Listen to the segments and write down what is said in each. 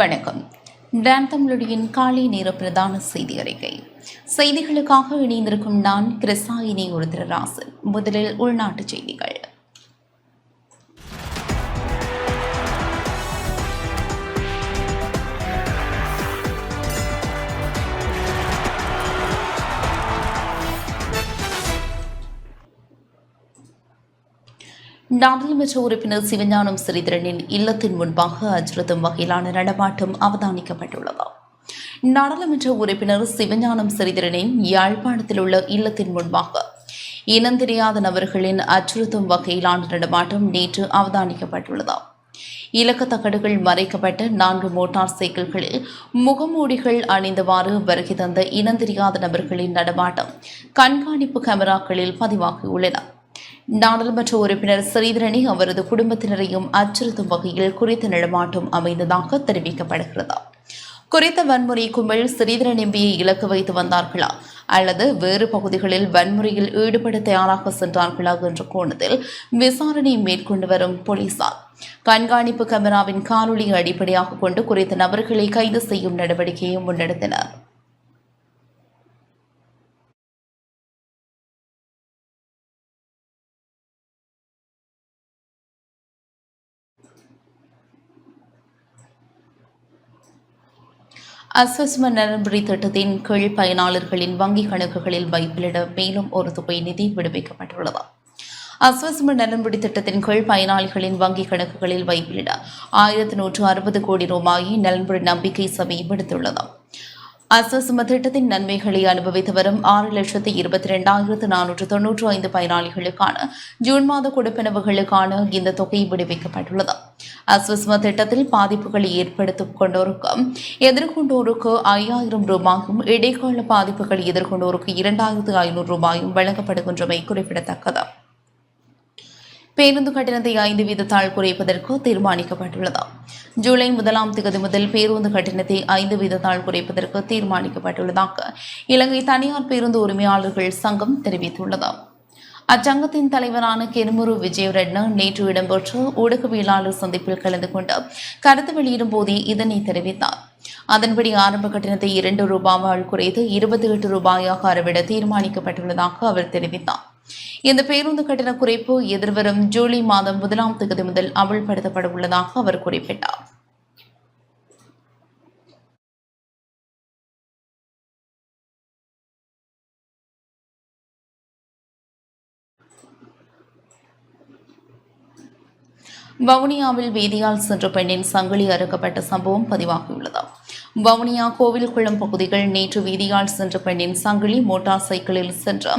வணக்கம். டான் தமிழொடியின் காலை நேர பிரதான செய்தி அறிக்கை. செய்திகளுக்காக இணைந்திருக்கும் நான் கிருசாயினி உருத்திரராசன் முதலில் உள்நாட்டுச் செய்திகள். நாடாளுமன்ற உறுப்பினர் சிவஞானம் சிறிதரனின் இல்லத்தின் முன்பாக அச்சுறுத்தும் வகையிலான நடமாட்டம் அவதானிக்கப்பட்டுள்ளது. நாடாளுமன்ற உறுப்பினர் சிவஞானம் சிறிதரனின் யாழ்ப்பாணத்தில் உள்ள இல்லத்தின் முன்பாக இனந்தெரியாத நபர்களின் அச்சுறுத்தும் வகையிலான நடமாட்டம் நேற்று அவதானிக்கப்பட்டுள்ளது. இலக்கத்தகடுகள் மறைக்கப்பட்ட நான்கு மோட்டார் சைக்கிள்களில் முகமூடிகள் அணிந்தவாறு வருகை தந்த இனந்தெரியாத நபர்களின் நடமாட்டம் கண்காணிப்பு கேமராக்களில் பதிவாகியுள்ளன நாடாளுமன்ற உறுப்பினர் ஸ்ரீதரனை அவரது குடும்பத்தினரையும் அச்சுறுத்தும் வகையில் குறித்த நடமாட்டம் அமைந்ததாக தெரிவிக்கப்படுகிறது. குறித்த வன்முறை கும்பல் ஸ்ரீதரன் எம்பியை இலக்கு வைத்து வந்தார்களா? அல்லது வேறு பகுதிகளில் வன்முறையில் ஈடுபட தயாராக சென்றார்களா என்ற கோணத்தில் விசாரணை மேற்கொண்டு வரும் போலீசார். கண்காணிப்பு கேமராவின் காணொலியை அடிப்படையாக கொண்டு குறித்த நபர்களை கைது செய்யும் நடவடிக்கையை முன்னெடுத்தனர். அஸ்வஸ்ம நலன்புரி திட்டத்தின் கீழ் பயனாளர்களின் வங்கிக் கணக்குகளில் வைப்பிலிட மேலும் ஒரு தொகை நிதி விடுவிக்கப்பட்டுள்ளது. அஸ்வஸ்ம நலன்புரி திட்டத்தின் கீழ் பயனாளிகளின் வங்கிக் கணக்குகளில் வைப்பிலிட ஆயிரத்தி நூற்று அறுபது கோடி ரூபாயை நலன்புரி நம்பிக்கை சபை விடுத்துள்ளது. அஸ்வஸ்ம திட்டத்தின் நன்மைகளை அனுபவித்து வரும் ஆறு லட்சத்து இருபத்தி ரெண்டாயிரத்து நானூற்று தொன்னூற்று ஐந்து பயனாளிகளுக்கான ஜூன் மாத கொடுப்பினவுகளுக்கான இந்த தொகை விடுவிக்கப்பட்டுள்ளது. அஸ்வஸ்ம திட்டத்தில் பாதிப்புகளை ஏற்படுத்திக் கொண்டோருக்கும் எதிர்கொண்டோருக்கு ஐயாயிரம் ரூபாயும் இடைக்கால பாதிப்புகளை எதிர்கொண்டோருக்கு இரண்டாயிரத்து ஐநூறு ரூபாயும் வழங்கப்படுகின்றமை குறிப்பிடத்தக்கது. பேருந்து கட்டணத்தை ஐந்து வீதத்தால் குறைப்பதற்கு தீர்மானிக்கப்பட்டுள்ளது. ஜூலை முதலாம் தேதி முதல் பேருந்து கட்டணத்தை ஐந்து வீதத்தால் குறைப்பதற்கு தீர்மானிக்கப்பட்டுள்ளதாக இலங்கை தனியார் பேருந்து உரிமையாளர்கள் சங்கம் தெரிவித்துள்ளது. அச்சங்கத்தின் தலைவரான கெனுமுரு விஜயரட்ன நேற்று இடம்பெற்ற ஊடகவியலாளர் சந்திப்பில் கலந்து கொண்டு கருத்து வெளியிடும் போதே இதனை தெரிவித்தார். அதன்படி ஆரம்ப கட்டணத்தை இரண்டு ரூபாவால் குறைத்து இருபத்தி எட்டு ரூபாயாக அறவிட தீர்மானிக்கப்பட்டுள்ளதாக அவர் தெரிவித்தார். இந்த பேருந்து கட்டண குறைப்பு எதிர்வரும் ஜூலை மாதம் முதலாம் தேதி முதல் அமல்படுத்தப்பட உள்ளதாக அவர் குறிப்பிட்டார். வவுனியாவில் வீதியால் சென்ற பெண்ணின் சங்கிலி அறுக்கப்பட்ட சம்பவம் பதிவாகியுள்ளது. வவுனியா கோவில்குளம் பகுதிகள் நேற்று வீதியால் சென்ற பெண்ணின் சங்கிலி மோட்டார் சைக்கிளில் சென்ற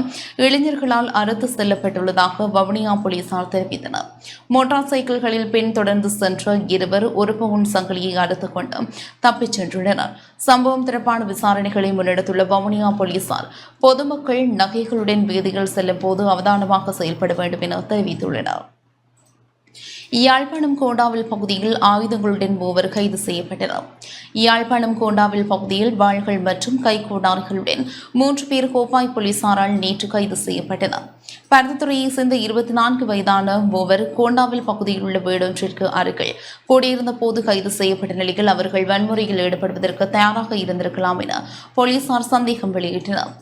இளைஞர்களால் அறுத்து செல்லப்பட்டுள்ளதாக வவுனியா போலீசார் தெரிவித்தனர். மோட்டார் சைக்கிள்களில் பெண் தொடர்ந்து சென்ற இருவர் ஒரு பவுன் சங்கிலியை அறுத்து கொண்டு தப்பிச் சென்றுள்ளனர். சம்பவம் தொடர்பான விசாரணைகளை முன்னெடுத்துள்ள வவுனியா போலீசார் பொதுமக்கள் நகைகளுடன் வீதியில் செல்லும் போது அவதானமாக செயல்பட வேண்டும் என தெரிவித்துள்ளனர். யாழ்ப்பாணம் கோண்டாவில் பகுதியில் ஆயுதங்களுடன் மூவர் கைது செய்யப்பட்டனர். யாழ்ப்பாணம் கோண்டாவில் பகுதியில் வாள்கள் மற்றும் கைகோடார்களுடன் மூன்று பேர் கோப்பாய் போலீசாரால் நேற்று கைது செய்யப்பட்டனர். பருத்தித்துறையை சேர்ந்த இருபத்தி நான்கு வயதான மூவர் கோண்டாவில் பகுதியில் உள்ள வீடொன்றிற்கு அருகில் கூடியிருந்த போது கைது செய்யப்பட்ட நிலையில் அவர்கள் வன்முறையில் ஈடுபடுவதற்கு தயாராக இருந்திருக்கலாம் என போலீசார் சந்தேகம் வெளியிட்டனர்.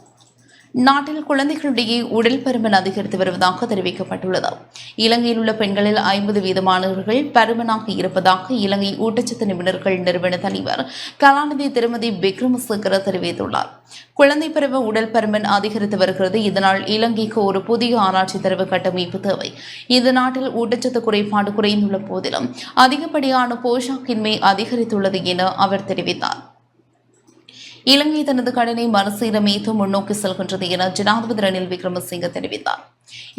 நாட்டில் குழந்தைகளிடையே உடல் பருமன் அதிகரித்து வருவதாக தெரிவிக்கப்பட்டுள்ளது. இலங்கையில் உள்ள பெண்களில் ஐம்பது வீதமானவர்கள் பருமனாக இருப்பதாக இலங்கை ஊட்டச்சத்து நிபுணர்கள் நிறுவன தலைவர் கலாநிதி திருமதி விக்ரமசேகர தெரிவித்துள்ளார். குழந்தை பருவ உடல் பருமன் அதிகரித்து வருகிறது. இதனால் இலங்கைக்கு ஒரு புதிய ஆராய்ச்சி தரவு கட்டமைப்பு தேவை. இந்த நாட்டில் ஊட்டச்சத்து குறைபாடு குறைந்துள்ள போதிலும் அதிகப்படியான போஷாக்கின்மை அதிகரித்துள்ளது என அவர் தெரிவித்தார். இலங்கை தனது கடனை மறுசீரமைத்து முன்னோக்கி செல்கின்றது என ஜனாதிபதி ரணில் விக்ரமசிங்க தெரிவித்தார்.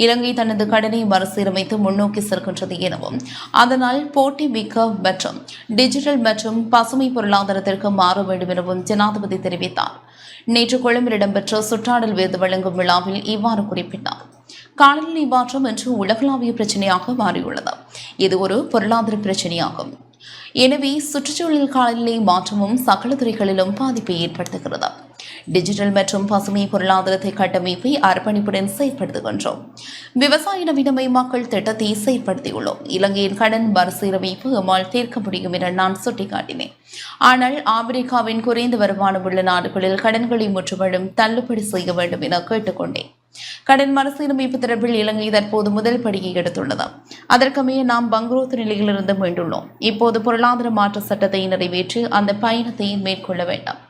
இலங்கை தனது கடனை மறுசீரமைத்து முன்னோக்கி செல்கின்றது எனவும் அதனால் போட்டி மிக்க மற்றும் டிஜிட்டல் மற்றும் பசுமை பொருளாதாரத்திற்கு மாற வேண்டும் எனவும் ஜனாதிபதி தெரிவித்தார். நேற்று கொழும்பில் இடம்பெற்ற சுற்றாடல் விருது வழங்கும் விழாவில் இவ்வாறு குறிப்பிட்டார். காலநிலை மாற்றம் என்று உலகளாவிய பிரச்சனையாக மாறியுள்ளது. இது ஒரு பொருளாதார பிரச்சனையாகும். எனவே சுற்றுச்சூழல் காலநிலை மாற்றமும் சகல துறைகளிலும் பாதிப்பை ஏற்படுத்துகிறது. டிஜிட்டல் மற்றும் பசுமை பொருளாதாரத்தை கட்டமைப்பை அர்ப்பணிப்புடன் செயற்படுத்துகின்றோம் விவசாய நவீனமயமாக்கல் திட்டத்தை செயற்படுத்தியுள்ளோம். இலங்கையின் கடன் மறுசீரமைப்பு எம்மால் தீர்க்க முடியும் என நான் சுட்டிக்காட்டினேன். ஆனால் ஆப்பிரிக்காவின் குறைந்த வருமானம் உள்ள நாடுகளில் கடன்களை முற்றுவழும் தள்ளுபடி செய்ய வேண்டும் என கேட்டுக்கொண்டேன். கடன் மறுசீரமைப்பு தொடர்பில் இலங்கை தற்போது முதல் படியை எடுத்துள்ளது அதற்கமைய நாம் பங்குரோத்து நிலையிலிருந்து மீண்டுள்ளோம். இப்போது பொருளாதார மாற்ற சட்டத்தை நிறைவேற்றி அந்த பயணத்தை மேற்கொள்ள வேண்டும்.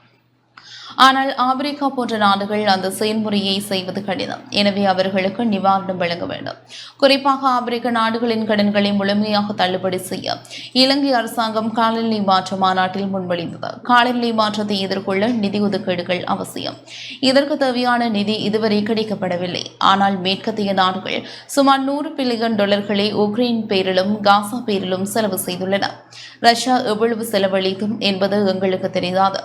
ஆனால் ஆப்பிரிக்கா போன்ற நாடுகள் அந்த செயல்முறையை செய்வது கடினம். எனவே அவர்களுக்கு நிவாரணம் வழங்க வேண்டும். குறிப்பாக ஆப்பிரிக்க நாடுகளின் கடன்களை முழுமையாக தள்ளுபடி செய்ய இலங்கை அரசாங்கம் காலநிலை மாற்ற மாநாட்டில் முன்மொழிந்தது. காலநிலை மாற்றத்தை எதிர்கொள்ள நிதி ஒதுக்கீடுகள் அவசியம். இதற்கு தேவையான நிதி இதுவரை கிடைக்கப்படவில்லை. ஆனால் மேற்கத்திய நாடுகள் சுமார் நூறு பில்லியன் டாலர்களை உக்ரைன் பேரிலும் காசா பேரிலும் செலவு செய்துள்ளன. ரஷ்யா எவ்வளவு செலவழிக்கும் என்பது எங்களுக்கு தெரியாது.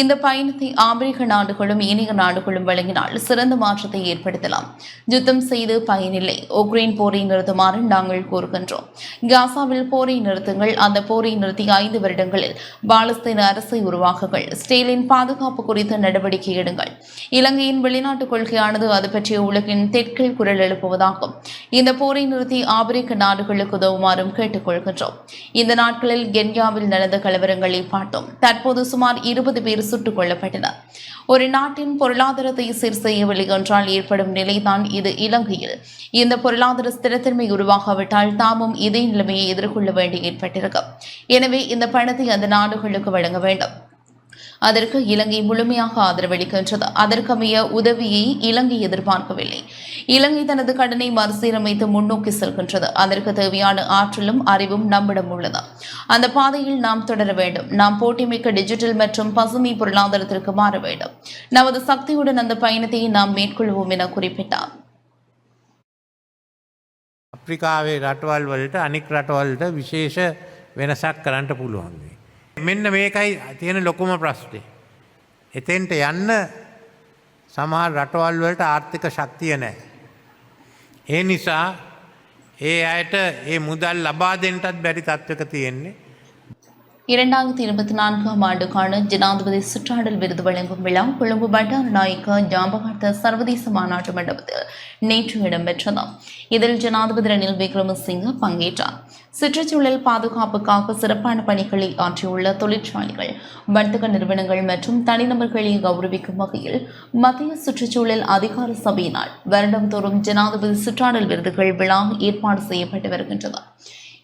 இந்த பயணத்தை ஆப்பிரிக்க நாடுகளும் ஏனைய நாடுகளும் வழங்கினால் சிறந்த மாற்றத்தை ஏற்படுத்தலாம். யுத்தம் செய்து பயனில்லை. உக்ரைன் போரை நிறுத்துமாறு நாங்கள் கூறுகின்றோம். காசாவில் போரை நிறுத்துங்கள். அந்த போரை நிறுத்தி ஐந்து வருடங்களில் பாலஸ்தீன அரசை உருவாக்குங்கள். ஸ்டேலின் பாதுகாப்பு குறித்த நடவடிக்கை எடுங்கள். இலங்கையின் வெளிநாட்டு கொள்கையானது அது பற்றிய உலகின் தெற்கில் குரல் எழுப்புவதாகும். இந்த போரை நிறுத்தி ஆப்பிரிக்க நாடுகளுக்கு உதவுமாறும் கேட்டுக்கொள்கின்றோம். இந்த நாட்களில் கென்யாவில் நடந்த கலவரங்களை பார்த்தோம். தற்போது சுமார் இருபது பேர் சுட்டுக் கொல்லப்பட்டனர். ஒரு நாட்டின் பொருளாதாரத்தை சீர் செய்யவில்லை என்றால் ஏற்படும் நிலைதான் இது இலங்கையில். இந்த பொருளாதார ஸ்திரத்தன்மை உருவாகாவிட்டால் தாமும் இதே நிலைமையை எதிர்கொள்ள வேண்டி ஏற்பட்டிருக்கும். எனவே இந்த பணத்தை அந்த நாடுகளுக்கு வழங்க வேண்டும். அதற்கு இலங்கை முழுமையாக ஆதரவளிக்கின்றது அதற்கமைய உதவியை இலங்கை எதிர்பார்க்கவில்லை இலங்கை தனது கடனை மறுசீரமைத்து முன்னோக்கி செல்கின்றது அதற்கு தேவையான ஆற்றலும் அறிவும் நம்மிடம் உள்ளது அந்த பாதையில் நாம் தொடர வேண்டும் நாம் போட்டிமிக்க டிஜிட்டல் மற்றும் பசுமை பொருளாதாரத்திற்கு மாற வேண்டும் நமது சக்தியுடன் அந்த பயணத்தை நாம் மேற்கொள்வோம் என குறிப்பிட்டார் අප්‍රිකාවේ රටවල් වලට අනික් රටවල්ට විශේෂ වෙනසක් කරන්නට පුළුවන්ගේ. මෙන්න මේකයි තියෙන ලොකුම ප්‍රශ්ටේ. එතෙන්ට යන්න සමහර රටවල් වලට ආර්ථික ශක්තිය නෑ. ඒ නිසා ඒ අයට ඒ මුදල් ලබා දෙන්ටත් බැරි තත්වක තියෙන්නේ. இரண்டாயிரத்தி இருபத்தி நான்காம் ஆண்டுக்கான ஜனாதிபதி சுற்றாடல் விருது வழங்கும் விழா கொழும்பு பட்டார் நாயக்க ஜாம்பகார்த்த சர்வதேச மாநாட்டு மண்டபத்தில் நேற்று இடம்பெற்றது இதில் ஜனாதிபதி ரணில் விக்ரமசிங்க பங்கேற்றார். சுற்றுச்சூழல் பாதுகாப்புக்காக சிறப்பான பணிகளை ஆற்றியுள்ள தொழிற்சாலைகள் வர்த்தக நிறுவனங்கள் மற்றும் தனிநபர்களை கௌரவிக்கும் வகையில் மத்திய சுற்றுச்சூழல் அதிகார சபையினால் வருடம்தோறும் ஜனாதிபதி சுற்றாடல் விருதுகள் விழா ஏற்பாடு செய்யப்பட்டு வருகின்றது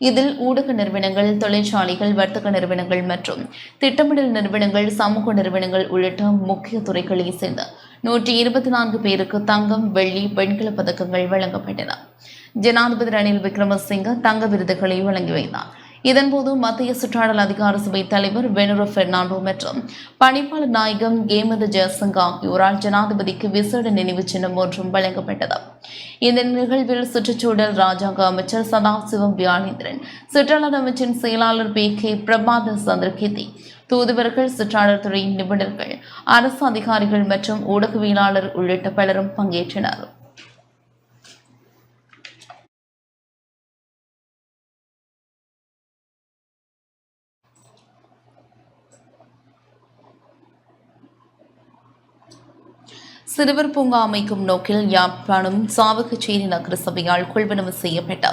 இதில் ஊடக நிறுவனங்கள் தொழிற்சாலைகள் வர்த்தக நிறுவனங்கள் மற்றும் திட்டமிடல் நிறுவனங்கள் சமூக நிறுவனங்கள் உள்ளிட்ட முக்கிய துறைகளைச் சேர்ந்த நூற்றி இருபத்தி நான்கு பேருக்கு தங்கம் வெள்ளி வெண்கலப் பதக்கங்கள் வழங்கப்பட்டன. ஜனாதிபதி ரணில் விக்ரமசிங்க தங்க விருதுகளை வழங்கி வைத்தார். இதன்போது மத்திய சுற்றாடல் அதிகார சபை தலைவர் வெனுரோ பெர்னாண்டோ மற்றும் பணிப்பாளர் நாயகம் கேமத ஜெயசங்க ஆகியோரால் ஜனாதிபதிக்கு விசேட நினைவு சின்னம் ஒன்றும் வழங்கப்பட்டது. இந்த நிகழ்வில் சுற்றுச்சூழல் ராஜாங்க அமைச்சர் சதாசிவம் வியாழேந்திரன் சுற்றுலா அமைச்சின் செயலாளர் பி கே பிரபாத சந்திரகீர்த்தி தூதுவர்கள் சுற்றாடல் துறை நிபுணர்கள் அரசு அதிகாரிகள் மற்றும் ஊடகவியலாளர் உள்ளிட்ட பலரும் பங்கேற்றனர். சிறுவர் பூங்கா அமைக்கும் நோக்கில் யாழ்ப்பாணம் சாவகச்சேரி நகர சபையால் கொள்வனவு செய்யப்பட்ட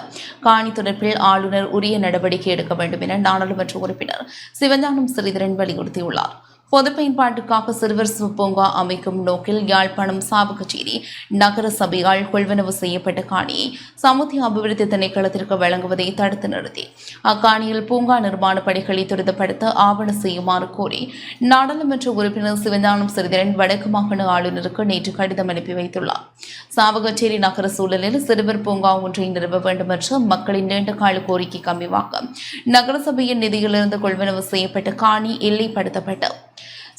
காணி தொடர்பில் ஆளுநர் உரிய நடவடிக்கை எடுக்க வேண்டும் என நாடாளுமன்ற உறுப்பினர் சிவஞானம் ஸ்ரீதரன் வலியுறுத்தியுள்ளார். பொது பயன்பாட்டுக்காக சிறுவர் பூங்கா அமைக்கும் நோக்கில் யாழ்ப்பாணம் சாவகச்சேரி நகர சபையால் கொள்வனவு செய்யப்பட்ட காணியை சமுத்தி அபிவிருத்தி திணைக்களத்திற்கு வழங்குவதை தடுத்து நிறுத்தி. அக்காணியில் பூங்கா நிர்மாண பணிகளை துரிதப்படுத்த ஆவண செய்யுமாறு கோரி நாடாளுமன்ற உறுப்பினர் சிவஞானம் சிறிதரன் வடக்கு மாகாண ஆளுநருக்கு நேற்று கடிதம் அனுப்பி வைத்துள்ளார். சாவகச்சேரி நகர சூழலில் சிறுவர் பூங்கா ஒன்றை நிறுவ வேண்டும் என்ற மக்களின் நீண்டகால கோரிக்கை கம்மிவாக நகரசபையின் நிதியிலிருந்து கொள்வனவு செய்யப்பட்ட காணி எல்லைப்படுத்தப்பட்டு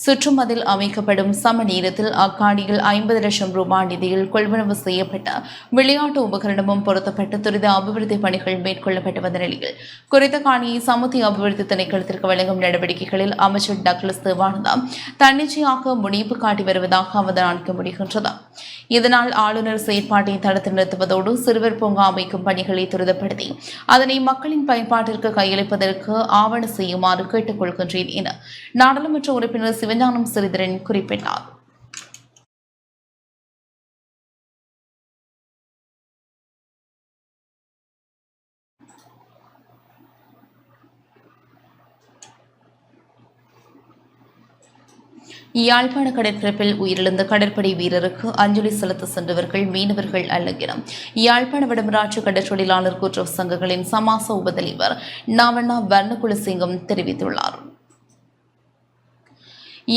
சுற்றுமதில் அமைக்கப்படும் சம நேரத்தில் அக்காடியில் ஐம்பது லட்சம் ரூபாய் நிதியில் கொள்வனவு செய்யப்பட்ட விளையாட்டு உபகரணமும் பொருத்தப்பட்டு துரித அபிவிருத்தி பணிகள் மேற்கொள்ளப்பட்டு வந்த நிலையில் குறித்த காணியை சமுத்தி அபிவிருத்தி திணைக்களத்திற்கு வழங்கும் நடவடிக்கைகளில் அமைச்சர் டக்ளஸ் தேவானந்தா தன்னிச்சையாக முனைப்பு காட்டி வருவதாக அவதானிக்க முடிகின்றது. இதனால் ஆளுநர் செயற்பாட்டை தடுத்து நிறுத்துவதோடு சிறுவர் பூங்கா அமைக்கும் பணிகளை துரிதப்படுத்தி அதனை மக்களின் பயன்பாட்டிற்கு கையளிப்பதற்கு ஆவண செய்யுமாறு கேட்டுக்கொள்கின்றேன் என நாடாளுமன்ற உறுப்பினர் சிவஞானம் சிறிதரன் குறிப்பிட்டார். யாழ்ப்பாண கடற்பரப்பில் உயிரிழந்த கடற்படை வீரருக்கு அஞ்சலி செலுத்த சென்றவர்கள் மீனவர்கள் அல்ல என யாழ்ப்பாண வடமராட்சி கடற்றொழிலாளர் கூட்டுறவு சங்கங்களின் சமாச உபதலைவர் நாவண்ணா வர்ணகுலசிங்கம் தெரிவித்துள்ளார்.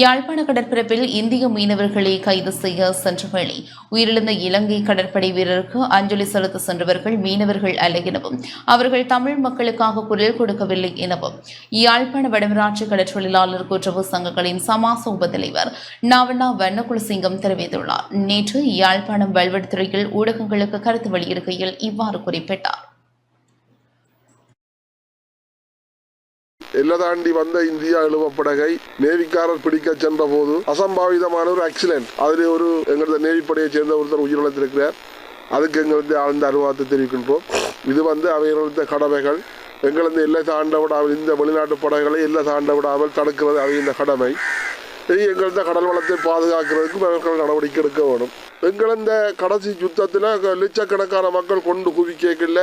யாழ்ப்பாண கடற்பரப்பில் இந்திய மீனவர்களை கைது செய்ய சென்ற வேளை உயிரிழந்த இலங்கை கடற்படை வீரருக்கு அஞ்சலி செலுத்த சென்றவர்கள் மீனவர்கள் அல்ல எனவும் அவர்கள் தமிழ் மக்களுக்காக குரல் கொடுக்கவில்லை எனவும் யாழ்ப்பாண வடமராட்சி கடற்றொழிலாளர் கூட்டுறவு சங்கங்களின் சமாச உபதலைவர் நாவண்ணா வண்ணகுலசிங்கம் தெரிவித்துள்ளார். நேற்று யாழ்ப்பாணம் வல்வெடுத்துறையில் ஊடகங்களுக்கு கருத்து வெளியிடுகையில் இவ்வாறு குறிப்பிட்டார். எல்லை தாண்டி வந்த இந்தியா எழுவப்படகை நேவிக்காரர் பிடிக்க சென்ற போது அசம்பாவிதமான ஒரு ஆக்சிடென்ட் அதில் ஒரு எங்களது நேவிப்படையை சேர்ந்த ஒருத்தர் உயிரிழந்திருக்கிறார். அதுக்கு எங்களது ஆழ்ந்த அனுபவத்தை தெரிவிக்கின்றோம். இது வந்து அவைகளது கடமைகள். எங்களது எல்லை தாண்ட விடாமல் இந்த வெளிநாட்டு படைகளை எல்லை தாண்ட விடாமல் தடுக்கிறது அவை இந்த கடமை. எங்களது கடல் வளத்தை பாதுகாக்கிறதுக்கு அவர்கள் நடவடிக்கை எடுக்க வேணும் எங்களந்த கடைசி யுத்தத்தில் லட்சக்கணக்கான மக்கள் கொண்டு குவிக்கல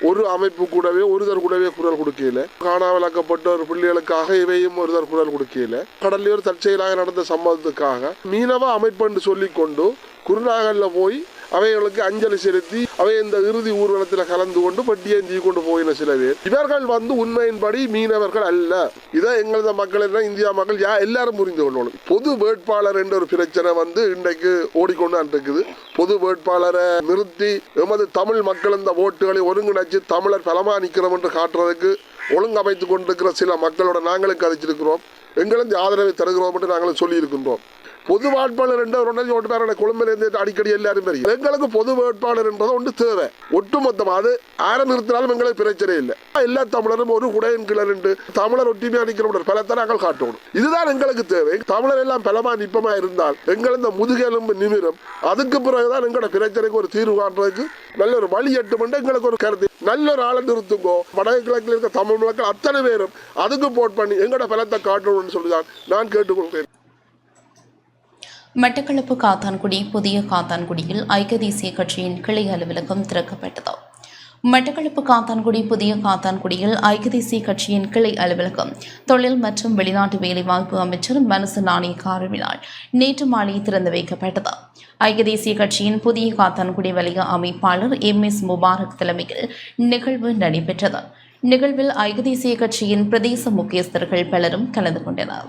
ஒரு அமைப்பு கூடவே ஒருதர் கூடவே குரல் கொடுக்கல காணாமலாக்கப்பட்ட ஒரு பிள்ளைகளுக்காக இவையும் ஒருதர் குரல் கொடுக்கல கடல்லையோர் தற்செயலாக நடந்த சம்பவத்துக்காக மீனவ அமைப்பு என்று சொல்லிக்கொண்டு குருநாகல்ல போய் அவைகளுக்கு அஞ்சலி செலுத்தி அவை இந்த இறுதி ஊர்வலத்தில் கலந்து கொண்டு பட்டியேந்தி கொண்டு போயின சில பேர். இவர்கள் வந்து உண்மையின்படி மீனவர்கள் அல்ல. இதை எங்களது மக்கள் என்ன இந்தியா மக்கள் யா எல்லாரும் புரிந்து கொள்ளணும். பொது வேட்பாளர் என்ற ஒரு பிரச்சனை வந்து இன்றைக்கு ஓடிக்கொண்டு இருக்குது பொது வேட்பாளரை நிறுத்தி எமது தமிழ் மக்கள் இந்த ஓட்டுகளை ஒருங்கிணைச்சு தமிழர் பலமாக நிற்கிறோம் என்று காட்டுறதுக்கு ஒழுங்கமைத்து கொண்டிருக்கிற சில மக்களோட நாங்களும் கதைச்சிருக்கிறோம். எங்களும் ஆதரவை தருகிறோம் என்று நாங்களும் சொல்லியிருக்கின்றோம். பொது வேட்பாளர் என்ற ஒரு ஒன்றரை ஓட்டு கொழும்பிலிருந்து அடிக்கடி எல்லாரும் தெரியும் எங்களுக்கு பொது வேட்பாளர் என்றது ஒன்று தேவை. ஒட்டுமொத்தமாக அது ஆர நிறுத்தினாலும் எங்களுக்கு பிரச்சனை இல்லை. எல்லா தமிழரும் ஒரு குடையின் கிளர் என்று தமிழர் ஒற்றுமையா நிற்கிற பலத்தை நாங்கள் காட்டணும். இதுதான் எங்களுக்கு தேவை. தமிழர் எல்லாம் பலமா நிப்பமா இருந்தால் எங்கள் இந்த முதுகெலும்பு நிமிரும். அதுக்கு பிறகுதான் எங்களோட பிரச்சனைக்கு ஒரு தீர்வு காட்டுறதுக்கு நல்ல ஒரு வழி எட்டுமென்று எங்களுக்கு ஒரு கருத்து. நல்ல ஒரு ஆளை நிறுத்துங்கோ. வடக்கு கிழக்கில் இருக்க தமிழ் மக்கள் அத்தனை பேரும் அதுக்கு போட் பண்ணி எங்களோட பலத்தை காட்டணும்னு சொல்லிதான் நான் கேட்டுக்கொள்கிறேன். மட்டக்களப்பு காத்தான்குடி புதிய காத்தான்குடியில் ஐக்கிய தேசிய கட்சியின் கிளை அலுவலகம் திறக்கப்பட்டது. மட்டக்களப்பு காத்தான்குடி புதிய காத்தான்குடியில் ஐக்கிய தேசிய கட்சியின் கிளை அலுவலகம் தொழில் மற்றும் வெளிநாட்டு வேலைவாய்ப்பு அமைச்சர் மனசு நாணயக்காரவினால் நேற்று மாலை திறந்து வைக்கப்பட்டது. ஐக்கிய தேசிய கட்சியின் புதிய காத்தான்குடி வலய அமைப்பாளர் எம் எஸ் முபாரக் தலைமையில் நிகழ்வு நடைபெற்றது. நிகழ்வில் ஐக்கிய தேசிய கட்சியின் பிரதேச முக்கியஸ்தர்கள் பலரும் கலந்து கொண்டனர்.